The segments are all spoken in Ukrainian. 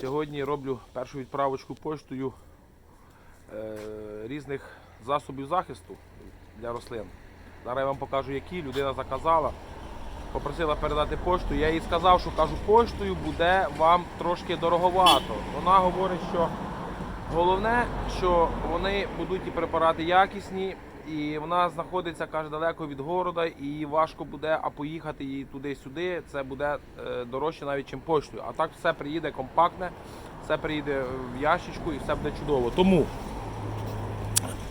Сьогодні роблю першу відправочку поштою е, різних засобів захисту для рослин. Зараз я вам покажу, які людина заказала. Попросила передати пошту. Я їй сказав, що кажу, поштою буде вам трошки дороговато. Вона говорить, що головне, що вони будуть і препарати якісні, і вона знаходиться, каже, далеко від города, і важко буде, а поїхати їй туди-сюди, це буде е, дорожче навіть, ніж поштою. А так все приїде компактне, все приїде в ящичку і все буде чудово. Тому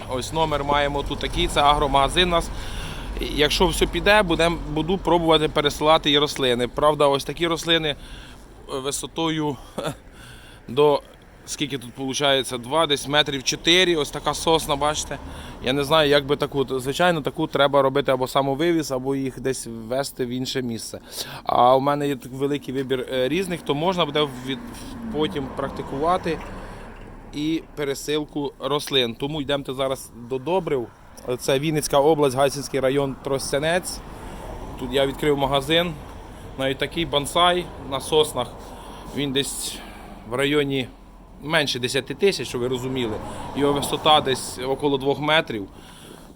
ось номер маємо тут такий, це агромагазин у нас. Якщо все піде, будем, буду пробувати пересилати і рослини. Правда, ось такі рослини висотою до скільки тут виходить? 2, десь метрів 4. Ось така сосна, бачите. Я не знаю, як би таку. Звичайно, таку треба робити або самовивіз, або їх десь ввести в інше місце. А у мене є великий вибір е, різних, то можна буде потім практикувати і пересилку рослин. Тому йдемо зараз до добрив. Це Вінницька область, Гайсинський район Тростянець. Тут я відкрив магазин. Навіть такий бонсай на соснах. Він десь в районі менше 10 тисяч, щоб ви розуміли. Його висота десь около 2 метрів.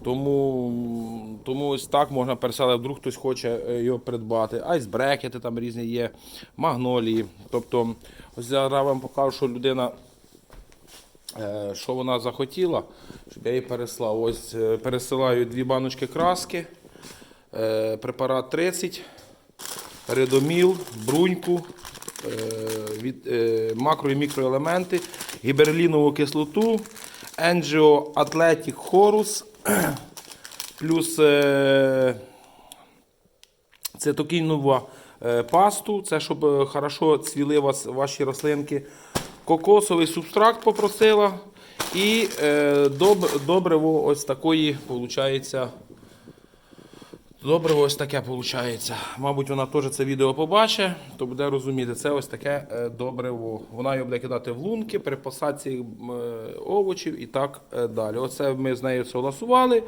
Тому, тому ось так можна переселити, вдруг хтось хоче е, його придбати. Айсбрекети там різні є, магнолії. Тобто, ось зараз вам покажу, що людина Е, що вона захотіла, щоб я їй переслав. Ось е, пересилаю дві баночки краски, препарат 30, редоміл, бруньку, від, е, макро і мікроелементи, гіберлінову кислоту, Angio Athletic Horus, плюс е, цитокінова е, пасту, це щоб е, хорошо цвіли вас, ваші рослинки. Кокосовий субстракт попросила. І е, доб, добриво ось такої, виходить. Добриво ось таке виходить. Мабуть, вона теж це відео побачить, то буде розуміти, це ось таке е, добриво. Вона його буде кидати в лунки при посадці е, овочів і так е, далі. Оце ми з нею согласували.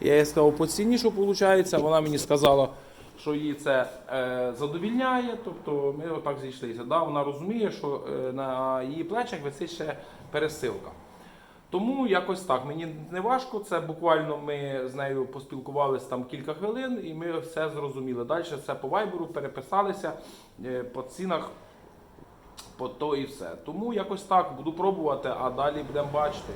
Я їй сказав по ціні, що виходить. Вона мені сказала, що її це задовільняє. Тобто ми отак зійшлися. Да, вона розуміє, що на її плечах висить ще пересилка. Тому якось так. Мені не важко. Це буквально ми з нею поспілкувалися там кілька хвилин, і ми все зрозуміли. Далі все по вайберу переписалися е, по цінах, по то і все. Тому якось так буду пробувати, а далі будемо бачити.